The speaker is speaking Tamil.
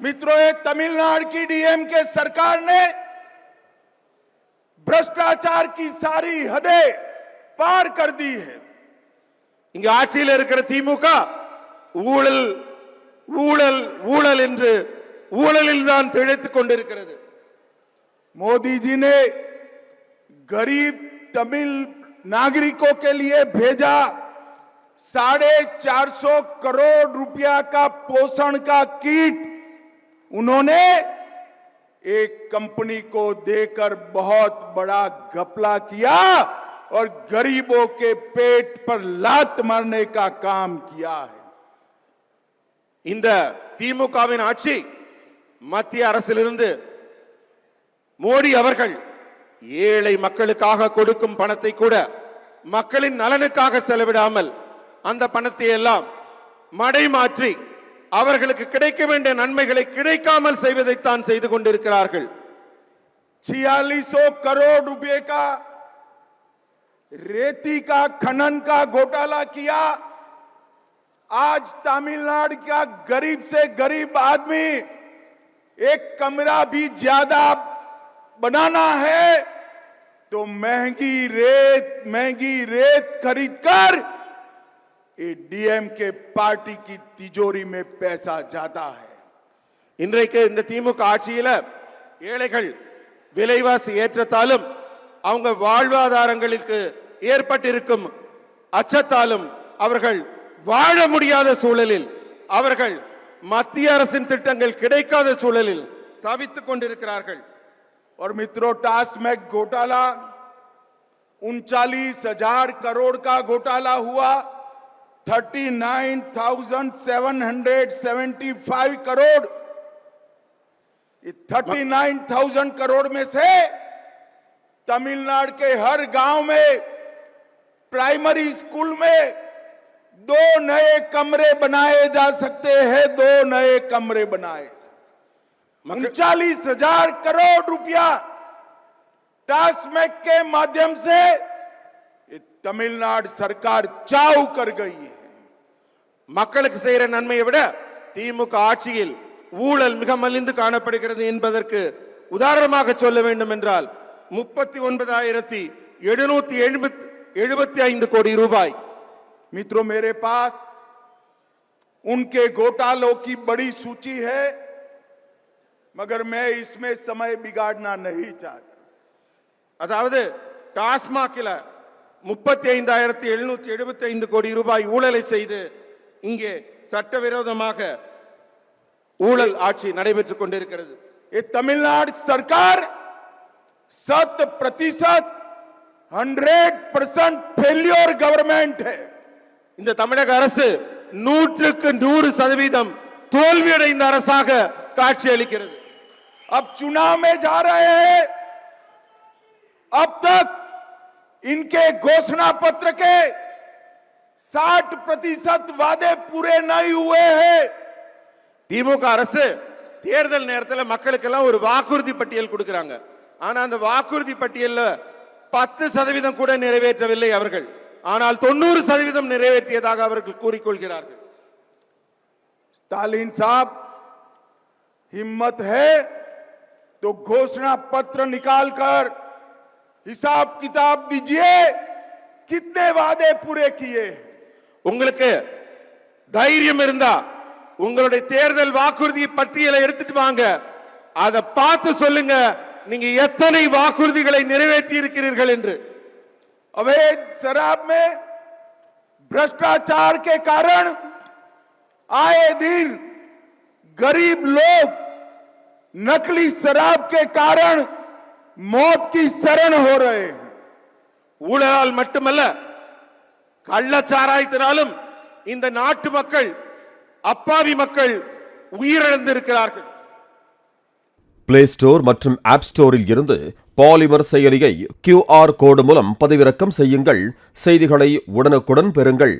मित्रों ये तमिलनाडु की डीएमके सरकार ने भ्रष्टाचार की सारी हदें पार कर दी है இங்க ஆட்சியில் இருக்கிற திமுக ஊழல் ஊழல் ஊழல் என்று ஊழலில் தான் திளைத்துக் கொண்டிருக்கிறது मोदी जी ने गरीब तमिल नागरिकों के लिए भेजा साढ़े चार सौ करोड़ रुपया का पोषण का किट उन्होंने एक कंपनी को देकर बहुत बड़ा घपला किया और गरीबों के पेट पर लात मारने का काम किया है இந்த திமுகவின் ஆட்சி மத்திய அரசிலிருந்து மோடி அவர்கள் ஏழை மக்களுக்காக கொடுக்கும் பணத்தை கூட மக்களின் நலனுக்காக செலவிடாமல் அந்த பணத்தை எல்லாம் மடை மாற்றி அவர்களுக்கு கிடைக்க வேண்டிய நன்மைகளை கிடைக்காமல் செய்வதைத்தான் செய்து கொண்டிருக்கிறார்கள் छियालीस करोड़ रुपए का रेती का खनन का घोटाला किया आज तमिलनाडु का गरीब से गरीब आदमी एक कमरा भी ज्यादा बनाना है तो महंगी रेत महंगी रेत खरीदकर ये डीएम के पार्टी की तिजोरी में पैसा जाता है இன்றைக்கு இந்த திமுக ஆட்சியில ஏழைகள் விலைவாசி ஏற்றத்தாலும் அவங்க வாழ்வாதாரங்களுக்கு ஏற்பட்டிருக்கும் அச்சத்தாலும் அவர்கள் வாழ முடியாத சூழலில் அவர்கள் மத்திய அரசின் திட்டங்கள் கிடைக்காத சூழலில் தவித்துக் கொண்டிருக்கிறார்கள் और मित्रों टास्मैक घोटाला उनचालीस हजार करोड़ का घोटाला हुआ Thirty nine thousand seven hundred seventy five crore. Thirty nine thousand crore में से तमिलनाडु के हर गाँव में प्राइमरी स्कूल में दो नए कमरे बनाए जा सकते हैं दो नए कमरे बनाए जा उनचालीस हज़ार करोड़ रुपया टास्मैक के माध्यम से ये तमिलनाडु सरकार चाव कर गई है மக்களுக்கு செய்யற நன்மையை விட திமுக ஆட்சியில் ஊழல் மிக மலிந்து காணப்படுகிறது என்பதற்கு உதாரணமாக சொல்ல வேண்டும் என்றால் முப்பத்தி ஒன்பதாயிரத்தி எழுநூத்தி எழுபத்தி ஐந்து கோடி ரூபாய் मित्रों मेरे पास उनके घोटालों की बड़ी सूची है मगर मैं इसमें समय बिगाड़ना नहीं चाहता அதாவது டாஸ்மாகில முப்பத்தி ஐந்தாயிரத்தி எழுநூத்தி எழுபத்தி ஐந்து கோடி ரூபாய் ஊழலை செய்து இங்கே சட்டவிரோதமாக ஊழல் ஆட்சி நடைபெற்றுக் கொண்டிருக்கிறது. தமிழ்நாடு சர்க்கார் சத் பிரதிசத் ஹண்ட்ரட் பர்சன்ட் ஃபெயிலியோர் கவர்மெண்ட். இந்த தமிழக அரசு நூற்றுக்கு நூறு சதவீதம் தோல்வியடைந்த அரசாக காட்சி அளிக்கிறது. அப் சுனாமே ஜா அப் தக் इनके घोषणा पत्र के 60 प्रतिशत वादे पूरे नहीं हुए हैं திமுக அரசு தேர்தல் நேரத்தில் மக்களுக்கெல்லாம் ஒரு வாக்குறுதி பட்டியல் கொடுக்கறாங்க ஆனா அந்த வாக்குறுதி பட்டியல்ல பத்து சதவீதம் கூட நிறைவேற்றவில்லை அவர்கள் ஆனால் தொண்ணூறு சதவீதம் நிறைவேற்றியதாக அவர்கள் கூறிக்கொள்கிறார்கள் स्टालिन साहब हिम्मत है तो घोषणा पत्र निकालकर हिसाब किताब दीजिए कितने वादे पूरे किए हैं உங்களுக்கு தைரியம் இருந்தா உங்களுடைய தேர்தல் வாக்குறுதி பட்டியலை எடுத்துட்டு வாங்க அதை பார்த்து சொல்லுங்க நீங்க எத்தனை வாக்குறுதிகளை நிறைவேற்றி இருக்கிறீர்கள் என்று अवैध शराब में भ्रष्टाचार के कारण आए दिन गरीब लोग नकली शराब के कारण मौत की शरण हो रहे हैं ஊழலால் மட்டுமல்ல கள்ளச்சாராயத்தினாலும் இந்த நாட்டு மக்கள் அப்பாவி மக்கள் உயிரிழந்திருக்கிறார்கள் பிளே ஸ்டோர் மற்றும் ஆப் ஸ்டோரில் இருந்து பாலிமர் செயலியை கியூஆர் கோடு மூலம் பதிவிறக்கம் செய்யுங்கள் செய்திகளை உடனுக்குடன் பெறுங்கள்